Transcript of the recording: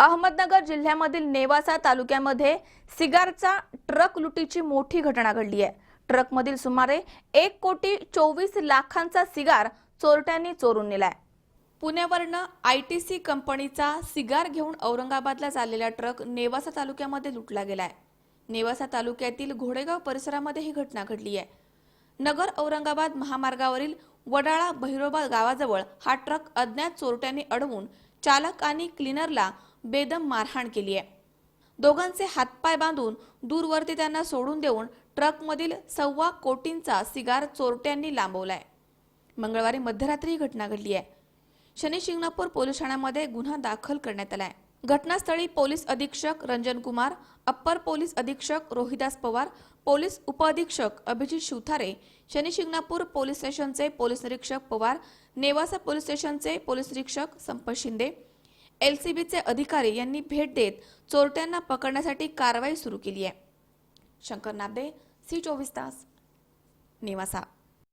अहमदनगर जिल्ह्यामधील नेवासा तालुक्यामध्ये सिगारचा ट्रक लुटीची मोठी घटना घडली आहे. ट्रकमधील सुमारे एक कोटी चोवीस लाखांचा सिगार चोरट्यांनी चोरून नेलाय. पुण्यावरनं आय टी सी कंपनीचा सिगार घेऊन औरंगाबादला चाललेला ट्रक नेवासा तालुक्यामध्ये लुटला गेलाय. नेवासा तालुक्यातील घोडेगाव परिसरामध्ये ही घटना घडली आहे. नगर औरंगाबाद महामार्गावरील वडाळा बहिरोबा गावाजवळ हा ट्रक अज्ञात चोरट्यांनी अडवून चालक आणि क्लिनरला बेदम मारहाण केली आहे. दोघांचे हातपाय बांधून दूरवरती त्यांना सोडून देऊन ट्रकमधील सव्वा कोटींचा सिगार चोरट्यांनी लांबवलाय. मंगळवारी मध्यरात्री ही घटना घडली आहे. शनी शिंगणापूर पोलीस ठाण्यामध्ये गुन्हा दाखल करण्यात आलाय. घटनास्थळी पोलीस अधीक्षक रंजन कुमार अप्पर पोलीस अधीक्षक रोहिदास पवार पोलीस उपअधीक्षक अभिजित शिवथारे शनी शिंगणापूर पोलीस स्टेशनचे पोलीस निरीक्षक पवार नेवासा पोलीस स्टेशनचे पोलीस निरीक्षक संपत शिंदे एलसीबीचे अधिकारी यांनी भेट देत चोरट्यांना पकडण्यासाठी कारवाई सुरू केली आहे. शंकर नाबे सी चोवीस तास नेवासा.